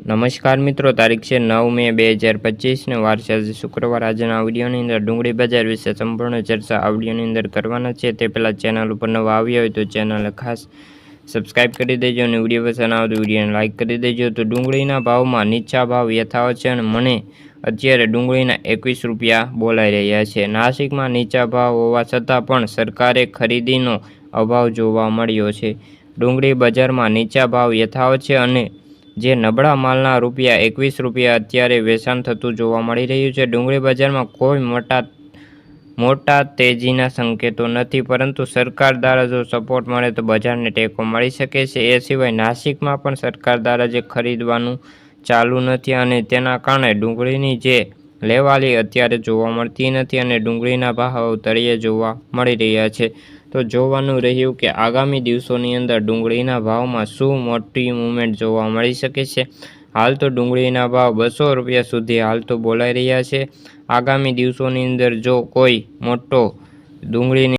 નમસ્કાર મિત્રો, તારીખ છે નવ મે બે હજાર પચીસને વાર છે આજે શુક્રવાર આજના વિડીયોની અંદર ડુંગળી બજાર વિશે સંપૂર્ણ ચર્ચા આવડીઓની અંદર કરવાના છે. તે પહેલાં ચેનલ ઉપર નવા આવ્યા હોય તો ચેનલ ખાસ સબસ્ક્રાઇબ કરી દેજો અને વીડિયો પસંદ આવે વિડીયોને લાઇક કરી દેજો. તો ડુંગળીના ભાવમાં નીચા ભાવ યથાવત છે અને મને અત્યારે ડુંગળીના એકવીસ રૂપિયા બોલાઈ રહ્યા છે. નાસિકમાં નીચા ભાવ હોવા છતાં પણ સરકારે ખરીદીનો અભાવ જોવા મળ્યો છે. ડુંગળી બજારમાં નીચા ભાવ યથાવત છે અને જે નબળા માલના રૂપિયા એકવીસ રૂપિયા અત્યારે વેચાણ થતું જોવા મળી રહ્યું છે. ડુંગળી બજારમાં કોઈ મોટા મોટા તેજીના સંકેતો નથી, પરંતુ સરકાર દ્વારા જો સપોર્ટ મળે તો બજારને ટેકો મળી શકે છે. એ સિવાય નાસિકમાં પણ સરકાર દ્વારા જે ખરીદવાનું ચાલુ નથી અને તેના કારણે ડુંગળીની જે લેવાલી અત્યારે જોવા મળતી નથી અને ડુંગળીના ભાવ તળિયે જોવા મળી રહ્યા છે. તો જોવાનું રહ્યું કે આગામી દિવસોની અંદર ડુંગળીના ભાવમાં શું મોટી મૂવમેન્ટ જોવા મળી શકે છે? હાલ તો ડુંગળીના ભાવ બસો રૂપિયા સુધી હાલ તો બોલાઈ રહ્યા છે. આગામી દિવસોની અંદર જો કોઈ મોટો ડુંગળીની